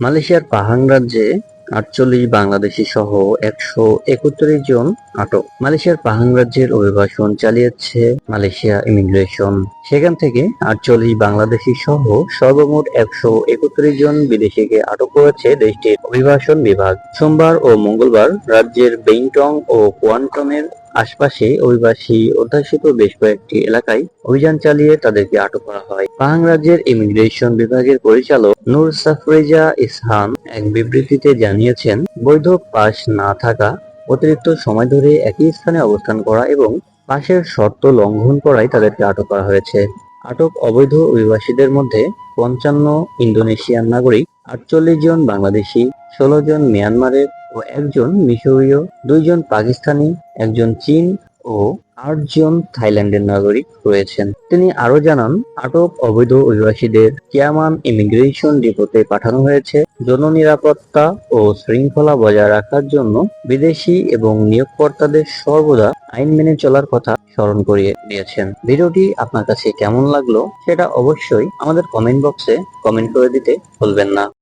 মালয়েশিয়ার পাহাং রাজ্যে আটচল্লিশ বাংলাদেশি সহ একশো একত্রিশ জন আটক। মালয়েশিয়ার পাহাং রাজ্যের অভিবাসন চালিয়েছে মালয়েশিয়া ইমিগ্রেশন। সেখান থেকে আটচল্লিশ বাংলাদেশি সহ সর্বমোট একশো একত্রিশ জন বিদেশিকে আটক করেছে দেশটির অভিবাসন বিভাগ। সোমবার ও মঙ্গলবার রাজ্যের বেইংটং ও কোয়ান্টনের আশপাশে অভিবাসী অধ্যাসিত বেশ কয়েকটি এলাকায় অভিযান চালিয়ে তাদেরকে আটক করা হয়। পাহাং রাজ্যের ইমিগ্রেশন বিভাগের পরিচালক নূর সাফরেজা ইসহান এক বিবৃতিতে জানিয়েছেন, বৈধ পাস না থাকা, অতিরিক্ত সময় ধরে একই স্থানে অবস্থান করা এবং পাশের শর্ত লঙ্ঘন করায় তাদেরকে আটক করা হয়েছে। আটক অবৈধ অভিবাসীদের মধ্যে পঞ্চান্ন ইন্দোনেশিয়ান নাগরিক, আটচল্লিশ জন বাংলাদেশি, ষোলো জন মিয়ানমারের ও একজন মিশরীয়, দুইজন পাকিস্তানি, একজন চীন ও আটজন থাইল্যান্ডের নাগরিক রয়েছেন। তিনি আরও জানান, আটক অবৈধ অভিবাসীদের কিয়ামান ইমিগ্রেশন ডিপোতে পাঠানো হয়েছে। জননিরাপত্তা ও শৃঙ্খলা বজায় রাখার জন্য বিদেশি এবং নিয়োগকর্তাদের সর্বদা আইন মেনে চলার কথা স্মরণ করিয়ে দিয়েছেন। ভিডিওটি আপনার কাছে কেমন লাগল সেটা অবশ্যই আমাদের কমেন্ট বক্সে কমেন্ট করে দিতে ভুলবেন না।